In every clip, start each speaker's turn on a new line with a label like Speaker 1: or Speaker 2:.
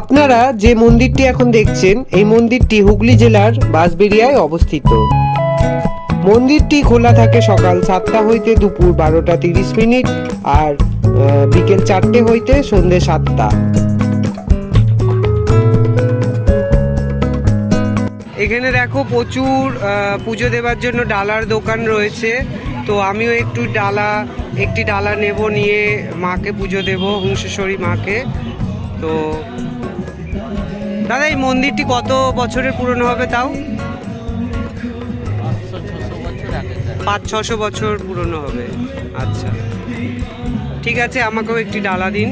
Speaker 1: আপনারা যে মন্দিরটি এখন দেখছেন, এই মন্দিরটি হুগলি জেলার বাঁশবেরিয়ায় অবস্থিত। মন্দিরটি খোলা থাকে সকাল সাতটা হইতে দুপুর বারোটা তিরিশ মিনিট আর বিকেল চারটে হইতে সন্ধে সাতটা। এখানে দেখো প্রচুর পুজো দেওয়ার জন্য ডালার দোকান রয়েছে। তো আমিও একটু ডালা, একটি ডালা নেব, নিয়ে মাকে পুজো দেব, হংসেশ্বরী মাকে। তো দাদা, এই মন্দিরটি কত বছরের পুরনো হবে তাও? পাঁচ, ছশো বছর পুরনো হবে। আচ্ছা। ঠিক আছে, আমাকেও একটি ডালা দিন।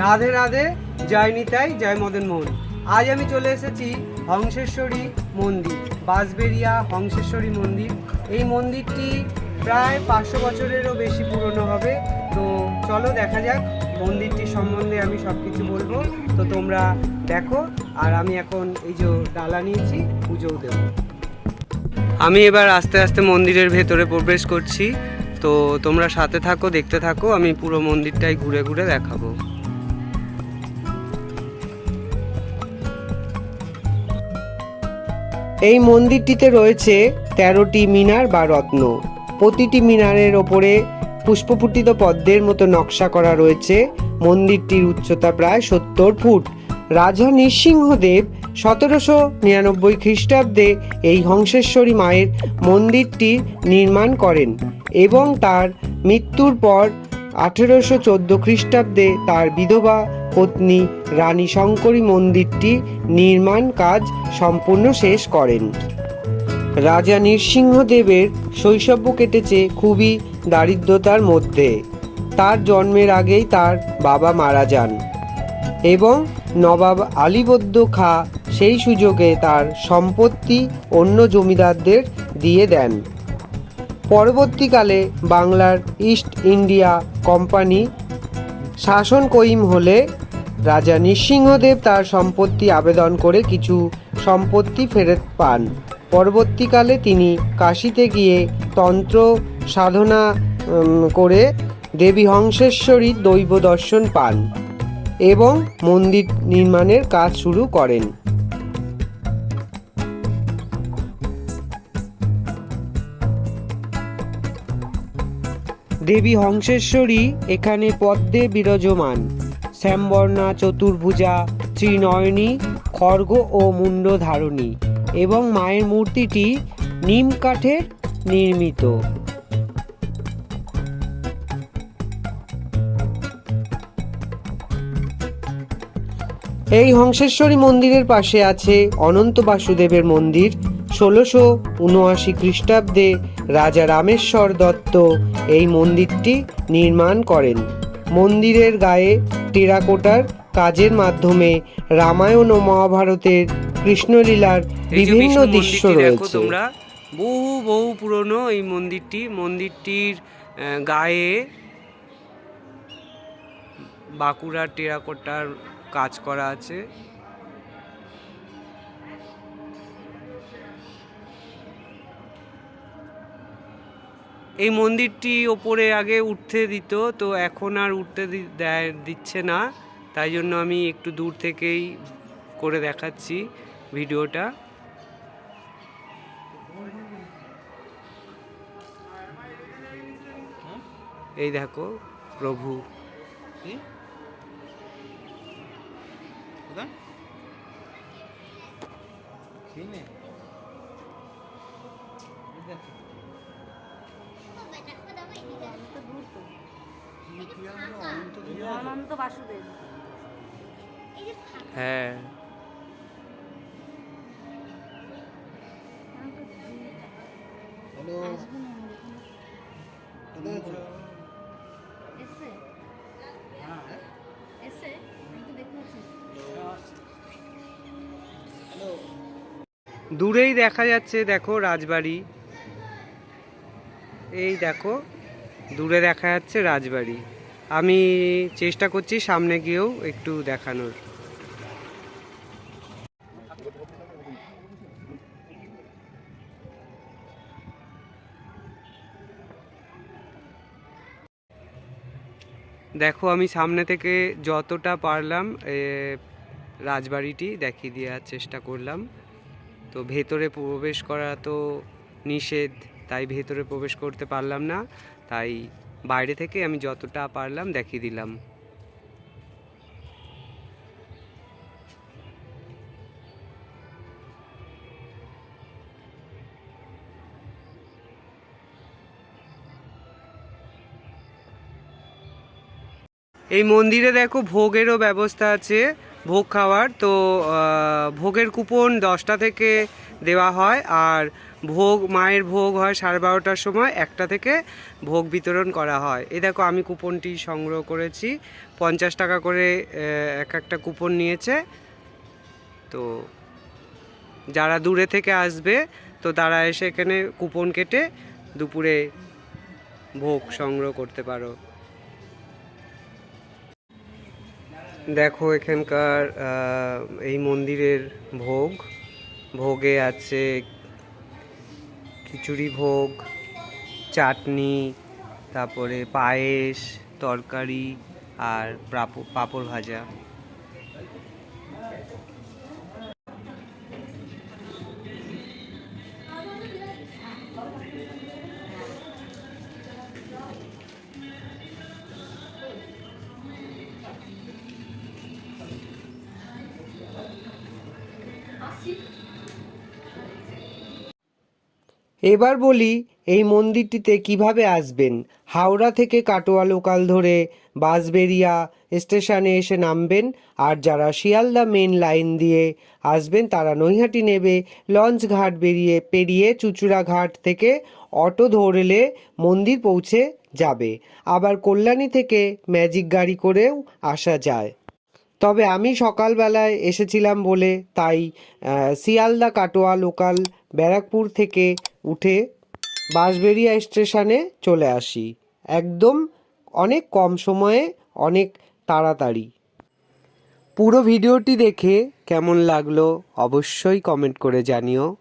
Speaker 1: রাধে রাধে, জয় নিতাই, জয় মদন মোহন। আজ আমি চলে এসেছি হংসেশ্বরী মন্দির বাঁশবেরিয়া হংসেশ্বরী মন্দির। এই মন্দিরটি প্রায় পাঁচশো বছরেরও বেশি পুরনো হবে। তো চলো, দেখা যাক। মন্দিরটির সম্বন্ধে আমি সব কিছু বলব। তো তোমরা দেখো, আর আমি এখন এই যে ডালা নিয়েছি, পুজোও দেবো। আমি এবার আস্তে আস্তে মন্দিরের ভেতরে প্রবেশ করছি। তো তোমরা সাথে থাকো, দেখতে থাকো, আমি পুরো মন্দিরটাই ঘুরে ঘুরে দেখাবো। এই মন্দিরটিতে রয়েছে তেরোটি মিনার বা রত্ন। প্রতিটি মিনারের ওপরে পুষ্পপুটিত পদ্মের মতো নকশা করা রয়েছে। মন্দিরটির উচ্চতা প্রায় সত্তর ফুট। রাজা নৃসিংহদেব সতেরোশো নিরানব্বই খ্রিস্টাব্দে এই হংসেশ্বরী মায়ের মন্দিরটি নির্মাণ করেন এবং তার মৃত্যুর পর আঠেরোশো চোদ্দ খ্রিস্টাব্দে তার বিধবা পত্নী রানী শঙ্করী মন্দিরটি নির্মাণ কাজ সম্পূর্ণ শেষ করেন। রাজা নৃসিংহদেবের শৈশব কেটেছে খুবই দারিদ্রতার মধ্যে। তার জন্মের আগেই তার বাবা মারা যান এবং নবাব আলীবদ্দ খা সেই সুযোগে তার সম্পত্তি অন্য জমিদারদের দিয়ে দেন। পরবর্তীকালে বাংলার ইস্ট ইন্ডিয়া কোম্পানি শাসন কইম হলে রাজা নৃসিংহদেব তার সম্পত্তি আবেদন করে কিছু সম্পত্তি ফেরত পান। পরবর্তীকালে তিনি কাশিতে গিয়ে তন্ত্র সাধনা করে দেবী হংসেশ্বরীর দৈব দর্শন পান এবং মন্দির নির্মাণের কাজ শুরু করেন। দেবী হংসেশ্বরী এখানে পদ্মে বিরাজমান। শ্যামবর্ণা, চতুর্ভুজা, ত্রিনয়নী, খর্গ ও মুন্ড ধারণী এবং মায়ের মূর্তিটি নিম কাঠের নির্মিত। এই হংসেশ্বরী মন্দিরের পাশে আছে অনন্ত বাসুদেবের মন্দির। ষোলোশো উনআশি খ্রিস্টাব্দে রাজা রামেশ্বর দত্ত এই মন্দিরটি নির্মাণ করেন। মন্দিরের গায়ে টেরাকোটার কাজের মাধ্যমে রামায়ণ ও মহাভারতের কৃষ্ণলীলার বিভিন্ন দৃশ্য রয়েছে। তোমরা বহু বহু পুরনো এই মন্দিরটি। মন্দিরটির গায়ে বাঁকুড়ার টেরাকোটার কাজ করা আছে। এই মন্দিরটি ওপরে আগে উঠতে দিত, তো এখন আর উঠতে দিচ্ছে না। তাই জন্য আমি একটু দূর থেকেই করে দেখাচ্ছি ভিডিওটা। এই দেখো প্রভু।
Speaker 2: কি কোথায় চিনে
Speaker 3: অনন্ত বাসুদেব
Speaker 1: হ্যাঁ দূরেই দেখা যাচ্ছে, দেখো, রাজবাড়ি। এই দেখো, দূরে দেখা যাচ্ছে রাজবাড়ি। আমি চেষ্টা করছি সামনে গিয়েও একটু দেখানোর।
Speaker 4: দেখো, আমি সামনে থেকে যতটা পারলাম রাজবাড়িটি দেখিয়ে দেওয়ার চেষ্টা করলাম। তো ভেতরে প্রবেশ করা তো নিষেধ, তাই ভেতরে প্রবেশ করতে পারলাম না। তাই বাইরে থেকে আমি যতটা পারলাম দেখিয়ে দিলাম। এই মন্দিরে দেখো ভোগেরও ব্যবস্থা আছে। ভোগ খাওয়ার। তো ভোগের কুপন দশটা থেকে দেওয়া হয় আর ভোগ, মায়ের ভোগ হয় সাড়ে বারোটার সময়, একটা থেকে ভোগ বিতরণ করা হয়। এ দেখো, আমি কুপনটি সংগ্রহ করেছি। পঞ্চাশ টাকা করে এক একটা কুপন নিয়েছে। তো, যারা দূরে থেকে আসবে, তো তারা এসে এখানে কুপন কেটে দুপুরে ভোগ সংগ্রহ করতে পারো। দেখো এখানকার এই মন্দিরের ভোগ। ভোগে আছে খিচুড়ি ভোগ, চাটনি, তারপরে পায়েস, তরকারি আর পাপড় ভাজা। এবার বলি, এই মন্দিরটিতে কীভাবে আসবেন? হাওড়া থেকে কাটোয়া লোকাল ধরে বাঁশবেরিয়া স্টেশনে এসে নামবেন, আর যারা শিয়ালদা মেন লাইন দিয়ে আসবেন, তারা নৈহাটি নেবে, লঞ্চ ঘাট বেরিয়ে, পেরিয়ে চুচুড়া ঘাট থেকে অটো ধরলে মন্দির পৌঁছে যাবে। আবার কল্যাণী থেকে ম্যাজিক গাড়ি করেও আসা যায়। তবে আমি সকালবেলায় এসেছিলাম বলে তাই শিয়ালদা কাটোয়া লোকাল ব্যারাকপুর থেকে উঠে বাঁশবেড়িয়া স্টেশনে চলে আসি। একদম অনেক কম সময়ে, অনেক তাড়াতাড়ি। পুরো ভিডিওটি দেখে কেমন লাগল অবশ্যই কমেন্ট করে জানিও।